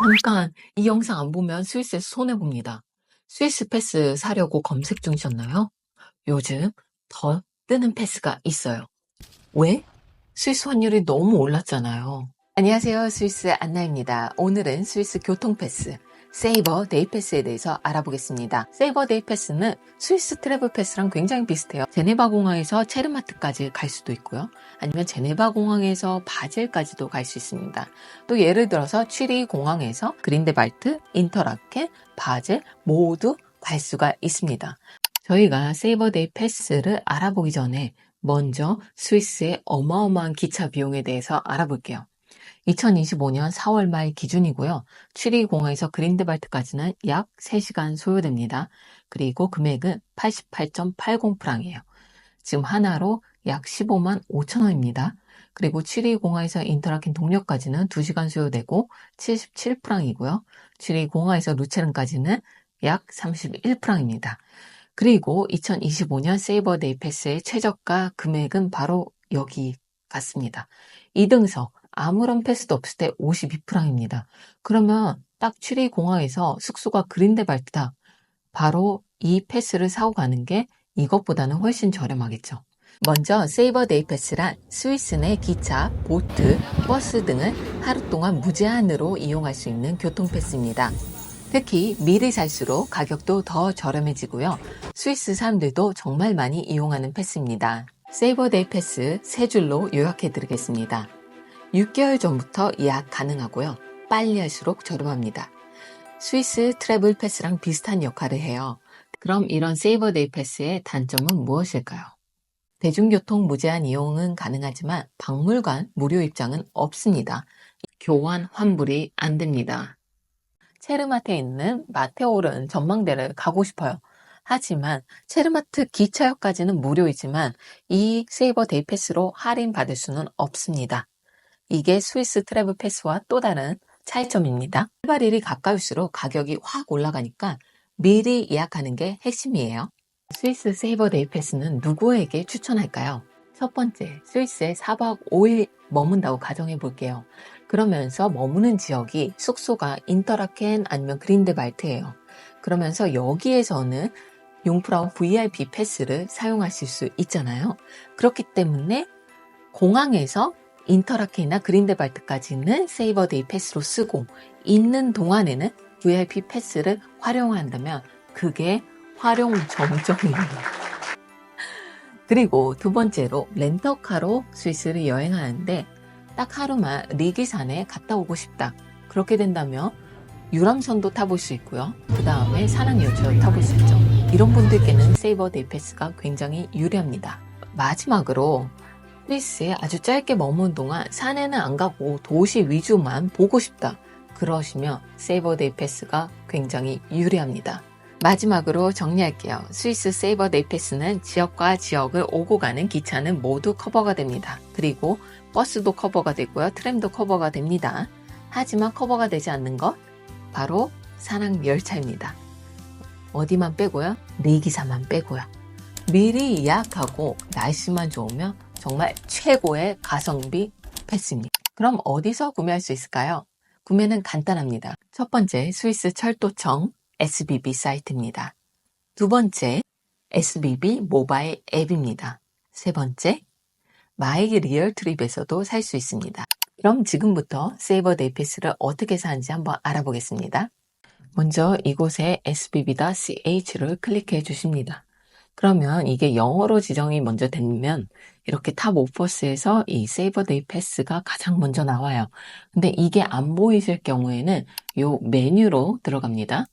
잠깐 이 영상 안 보면 스위스에서 손해봅니다. 스위스 패스 사려고 검색 중이셨나요? 요즘 더 뜨는 패스가 있어요. 왜? 스위스 환율이 너무 올랐잖아요. 안녕하세요. 스위스 안나입니다. 오늘은 스위스 교통 패스, 세이버 데이 패스에 대해서 알아보겠습니다. 세이버 데이 패스는 스위스 트래블 패스랑 굉장히 비슷해요. 제네바 공항에서 체르마트까지 갈 수도 있고요. 아니면 제네바 공항에서 바젤까지도 갈 수 있습니다. 또 예를 들어서 취리 공항에서 그린데발트, 인터라켄, 바젤 모두 갈 수가 있습니다. 저희가 세이버 데이 패스를 알아보기 전에 먼저 스위스의 어마어마한 기차 비용에 대해서 알아볼게요. 2025년 4월 말 기준이고요. 취리 공항에서 그린데발트까지는 약 3시간 소요됩니다. 그리고 금액은 88.80프랑이에요. 지금 하나로 약 15만 5천 원입니다. 그리고 취리 공항에서 인터라켄 동력까지는 2시간 소요되고 77프랑이고요. 취리 공항에서 루체른까지는 약 31프랑입니다. 그리고 2025년 세이버데이 패스의 최저가 금액은 바로 여기 같습니다. 2등석 아무런 패스도 없을 때 52프랑입니다. 그러면 딱 취리 공항에서 숙소가 그린데 발트다. 바로 이 패스를 사고 가는 게 이것보다는 훨씬 저렴하겠죠. 먼저 세이버데이 패스란 스위스 내 기차, 보트, 버스 등을 하루 동안 무제한으로 이용할 수 있는 교통 패스입니다. 특히 미리 살수록 가격도 더 저렴해지고요. 스위스 사람들도 정말 많이 이용하는 패스입니다. 세이버데이 패스 세 줄로 요약해 드리겠습니다. 6개월 전부터 예약 가능하고요. 빨리 할수록 저렴합니다. 스위스 트래블 패스랑 비슷한 역할을 해요. 그럼 이런 세이버데이 패스의 단점은 무엇일까요? 대중교통 무제한 이용은 가능하지만 박물관 무료 입장은 없습니다. 교환 환불이 안 됩니다. 체르마트에 있는 마테오른 전망대를 가고 싶어요. 하지만 체르마트 기차역까지는 무료이지만 이 세이버 데이 패스로 할인 받을 수는 없습니다. 이게 스위스 트래블 패스와 또 다른 차이점입니다. 출발일이 가까울수록 가격이 확 올라가니까 미리 예약하는 게 핵심이에요. 스위스 세이버 데이 패스는 누구에게 추천할까요? 첫 번째, 스위스에 4박 5일 머문다고 가정해 볼게요. 그러면서 머무는 지역이 숙소가 인터라켄 아니면 그린데발트예요. 그러면서 여기에서는 용프라우 VIP 패스를 사용하실 수 있잖아요. 그렇기 때문에 공항에서 인터라켄이나 그린데발트까지는 세이버데이 패스로 쓰고 있는 동안에는 VIP 패스를 활용한다면 그게 활용 점정입니다. 그리고 두 번째로 렌터카로 스위스를 여행하는데 딱 하루만 리기산에 갔다 오고 싶다. 그렇게 된다면 유람선도 타볼 수 있고요. 그 다음에 산악열차도 타볼 수 있죠. 이런 분들께는 세이버 데이 패스가 굉장히 유리합니다. 마지막으로 스위스에 아주 짧게 머문 동안 산에는 안 가고 도시 위주만 보고 싶다. 그러시면 세이버 데이 패스가 굉장히 유리합니다. 마지막으로 정리할게요. 스위스 세이버 데이 패스는 지역과 지역을 오고 가는 기차는 모두 커버가 됩니다. 그리고 버스도 커버가 되고요. 트램도 커버가 됩니다. 하지만 커버가 되지 않는 것 바로 산악 열차입니다. 어디만 빼고요? 내기사만 빼고요. 미리 예약하고 날씨만 좋으면 정말 최고의 가성비 패스입니다. 그럼 어디서 구매할 수 있을까요? 구매는 간단합니다. 첫 번째 스위스 철도청 SBB 사이트입니다. 두 번째 SBB 모바일 앱입니다. 세 번째 마이 리얼 트립에서도 살 수 있습니다. 그럼 지금부터 세이버 데이 패스를 어떻게 사는지 한번 알아보겠습니다. 먼저 이곳에 sbb.ch를 클릭해 주십니다. 그러면 이게 영어로 지정이 먼저 되면 이렇게 탑 오퍼스에서 이 세이버 데이 패스가 가장 먼저 나와요. 근데 이게 안 보이실 경우에는 요 메뉴로 들어갑니다.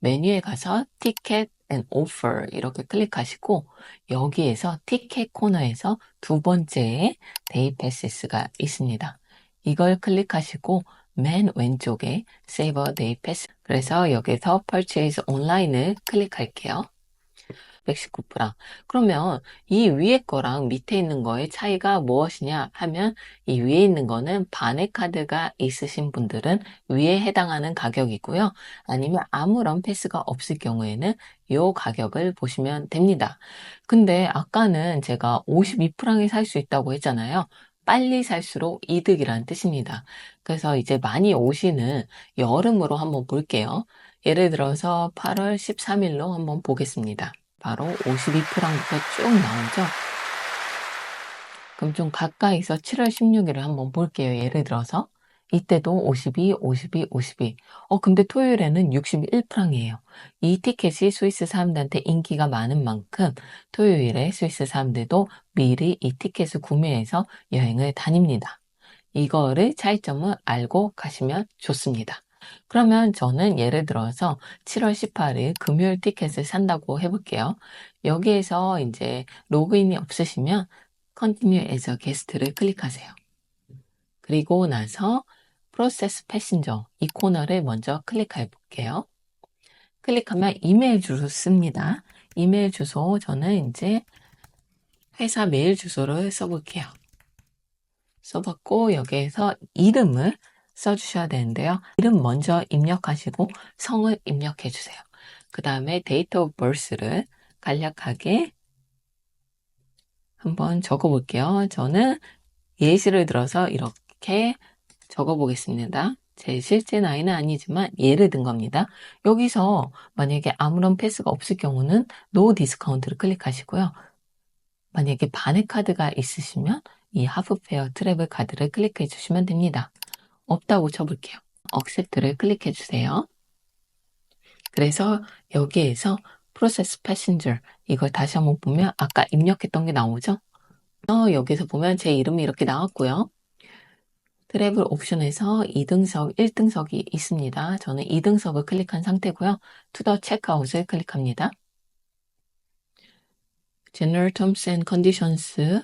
메뉴에 가서 티켓 앤 오퍼 이렇게 클릭하시고 여기에서 티켓 코너에서 두 번째에 데이 패스가 있습니다. 이걸 클릭하시고 맨 왼쪽에 세이버 데이 패스 그래서 여기서 purchase online을 클릭할게요. 119프랑. 그러면 이 위에 거랑 밑에 있는 거의 차이가 무엇이냐 하면 이 위에 있는 거는 반의 카드가 있으신 분들은 위에 해당하는 가격이고요. 아니면 아무런 패스가 없을 경우에는 이 가격을 보시면 됩니다. 근데 아까는 제가 52프랑에 살 수 있다고 했잖아요. 빨리 살수록 이득이라는 뜻입니다. 그래서 이제 많이 오시는 여름으로 한번 볼게요. 예를 들어서 8월 13일로 한번 보겠습니다. 바로 52%부터 쭉 나오죠. 그럼 좀 가까이서 7월 16일을 한번 볼게요. 예를 들어서 이때도 52, 52, 52. 어, 근데 토요일에는 61프랑이에요. 이 티켓이 스위스 사람들한테 인기가 많은 만큼 토요일에 스위스 사람들도 미리 이 티켓을 구매해서 여행을 다닙니다. 이거를 차이점을 알고 가시면 좋습니다. 그러면 저는 예를 들어서 7월 18일 금요일 티켓을 산다고 해볼게요. 여기에서 이제 로그인이 없으시면 Continue as a Guest를 클릭하세요. 그리고 나서 프로세스 패신저 이 코너를 먼저 클릭해 볼게요. 클릭하면 이메일 주소 씁니다. 이메일 주소 저는 이제 회사 메일 주소를 써볼게요. 써봤고 여기에서 이름을 써주셔야 되는데요. 이름 먼저 입력하시고 성을 입력해 주세요. 그 다음에 데이터 오브 벌스를 간략하게 한번 적어 볼게요. 저는 예시를 들어서 이렇게 적어 보겠습니다. 제 실제 나이는 아니지만 예를 든 겁니다. 여기서 만약에 아무런 패스가 없을 경우는 노 디스카운트를 클릭하시고요. 만약에 반의 카드가 있으시면 이 하프페어 트래블 카드를 클릭해 주시면 됩니다. 없다고 쳐볼게요. 억셉트를 클릭해 주세요. 그래서 여기에서 프로세스 패신저 이걸 다시 한번 보면 아까 입력했던 게 나오죠? 어, 여기서 보면 제 이름이 이렇게 나왔고요. 트래블 옵션에서 2등석, 1등석이 있습니다. 저는 2등석을 클릭한 상태고요. 투더 체크아웃을 클릭합니다. General Terms and Conditions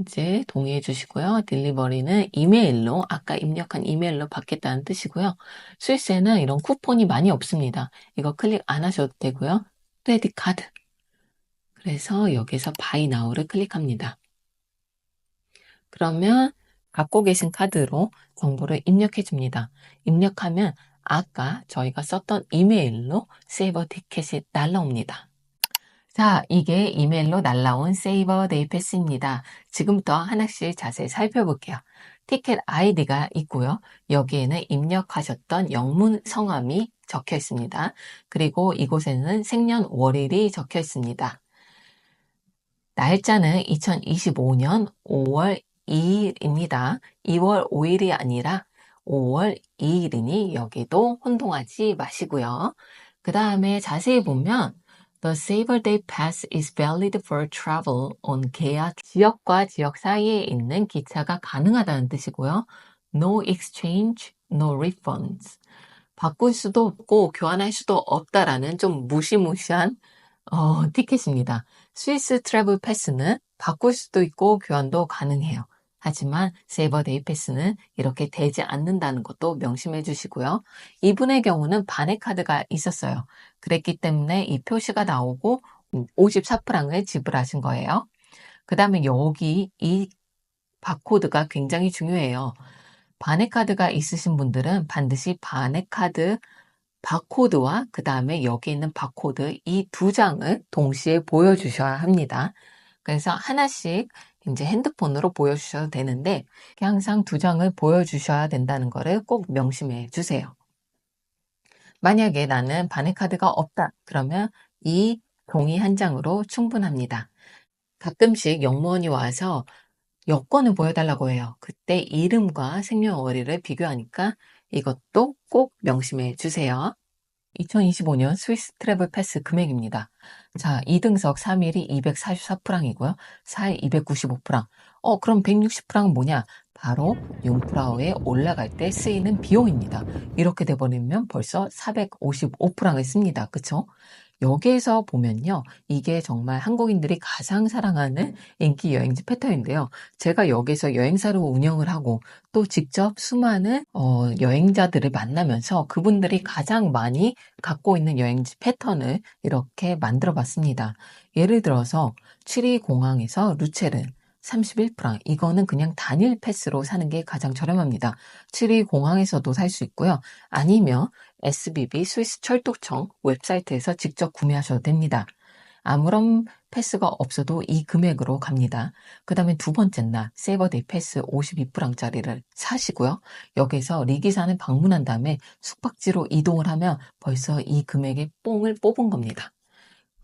이제 동의해 주시고요. 딜리버리는 이메일로 아까 입력한 이메일로 받겠다는 뜻이고요. 스위스에는 이런 쿠폰이 많이 없습니다. 이거 클릭 안 하셔도 되고요. 크레딧 카드 그래서 여기서 바이 나우를 클릭합니다. 그러면 갖고 계신 카드로 정보를 입력해 줍니다. 입력하면 아까 저희가 썼던 이메일로 세이버 티켓이 날라옵니다. 자, 이게 이메일로 날라온 세이버 데이 패스입니다. 지금부터 하나씩 자세히 살펴볼게요. 티켓 아이디가 있고요. 여기에는 입력하셨던 영문 성함이 적혀 있습니다. 그리고 이곳에는 생년월일이 적혀 있습니다. 날짜는 2025년 5월 2일입니다. 2월 5일이 아니라 5월 2일이니 여기도 혼동하지 마시고요. 그 다음에 자세히 보면 The Saver Day Pass is valid for travel on 계약 지역과 지역 사이에 있는 기차가 가능하다는 뜻이고요. No exchange, no refunds. 바꿀 수도 없고 교환할 수도 없다라는 좀 무시무시한 어, 티켓입니다. 스위스 트래블 패스는 바꿀 수도 있고 교환도 가능해요. 하지만 세이버 데이 패스는 이렇게 되지 않는다는 것도 명심해 주시고요. 이분의 경우는 반의 카드가 있었어요. 그랬기 때문에 이 표시가 나오고 54프랑을 지불하신 거예요. 그 다음에 여기 이 바코드가 굉장히 중요해요. 반의 카드가 있으신 분들은 반드시 반의 카드 바코드와 그 다음에 여기 있는 바코드 이 두 장을 동시에 보여주셔야 합니다. 그래서 하나씩 이제 핸드폰으로 보여주셔도 되는데 항상 두 장을 보여주셔야 된다는 것을 꼭 명심해 주세요. 만약에 나는 반의 카드가 없다. 그러면 이 종이 한 장으로 충분합니다. 가끔씩 영무원이 와서 여권을 보여달라고 해요. 그때 이름과 생년월일을 비교하니까 이것도 꼭 명심해 주세요. 2025년 스위스 트래블 패스 금액입니다. 자, 2등석 3일이 244프랑이고요. 4일 295프랑. 어, 그럼 160프랑은 뭐냐? 바로 융프라우에 올라갈 때 쓰이는 비용입니다. 이렇게 돼버리면 벌써 455프랑을 씁니다. 그쵸? 여기에서 보면요. 이게 정말 한국인들이 가장 사랑하는 인기 여행지 패턴인데요. 제가 여기서 여행사로 운영을 하고 또 직접 수많은 어, 여행자들을 만나면서 그분들이 가장 많이 갖고 있는 여행지 패턴을 이렇게 만들어 봤습니다. 예를 들어서 7위 공항에서 루체른 31프랑. 이거는 그냥 단일 패스로 사는 게 가장 저렴합니다. 7위 공항에서도 살 수 있고요. 아니면 SBB 스위스 철도청 웹사이트에서 직접 구매하셔도 됩니다. 아무런 패스가 없어도 이 금액으로 갑니다. 그 다음에 두 번째 날 세이버데이 패스 52프랑짜리를 사시고요. 여기서 리기사는 방문한 다음에 숙박지로 이동을 하면 벌써 이 금액의 뽕을 뽑은 겁니다.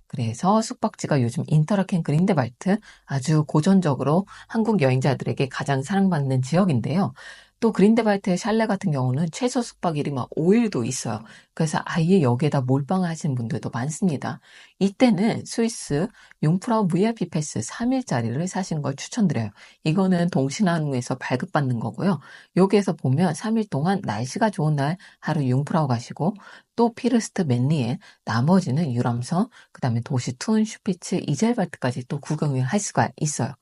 그래서 숙박지가 요즘 인터라켄 그린데발트 아주 고전적으로 한국 여행자들에게 가장 사랑받는 지역인데요. 또 그린데발트의 샬레 같은 경우는 최소 숙박일이 막 5일도 있어요. 그래서 아예 여기에다 몰빵을 하시는 분들도 많습니다. 이때는 스위스 융프라우 VIP 패스 3일짜리를 사시는 걸 추천드려요. 이거는 동신항에서 발급받는 거고요. 여기에서 보면 3일 동안 날씨가 좋은 날 하루 융프라우 가시고 또 피르스트 맨리에 나머지는 유람선 그 다음에 도시 툰 슈피츠 이젤발트까지 또 구경을 할 수가 있어요.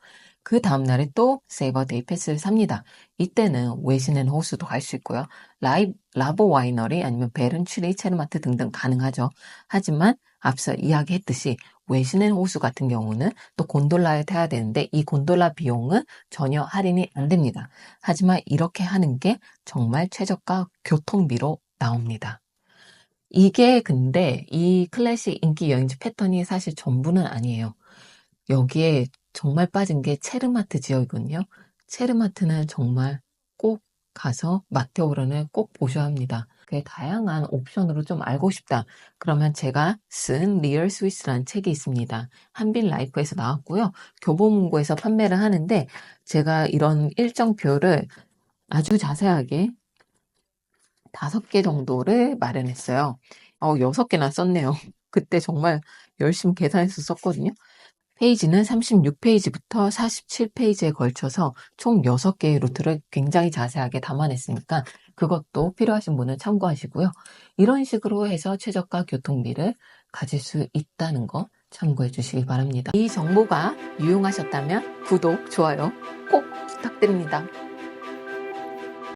그 다음날에 또 세이버데이 패스를 삽니다. 이때는 웨시넨 호수도 갈 수 있고요. 라이, 라보 와이너리 아니면 베른 추리 체르마트 등등 가능하죠. 하지만 앞서 이야기했듯이 웨시넨 호수 같은 경우는 또 곤돌라에 타야 되는데 이 곤돌라 비용은 전혀 할인이 안 됩니다. 하지만 이렇게 하는 게 정말 최저가 교통비로 나옵니다. 이게 근데 이 클래식 인기 여행지 패턴이 사실 전부는 아니에요. 여기에 정말 빠진 게 체르마트 지역이거든요. 체르마트는 정말 꼭 가서 마테오르는 꼭 보셔야 합니다. 그 다양한 옵션으로 좀 알고 싶다. 그러면 제가 쓴 리얼 스위스라는 책이 있습니다. 한빈 라이프에서 나왔고요. 교보문고에서 판매를 하는데 제가 이런 일정표를 아주 자세하게 다섯 개 정도를 마련했어요. 어, 여섯 개나 썼네요. 그때 정말 열심히 계산해서 썼거든요. 페이지는 36페이지부터 47페이지에 걸쳐서 총 6개의 루트를 굉장히 자세하게 담아냈으니까 그것도 필요하신 분은 참고하시고요. 이런 식으로 해서 최저가 교통비를 가질 수 있다는 거 참고해 주시기 바랍니다. 이 정보가 유용하셨다면 구독, 좋아요 꼭 부탁드립니다.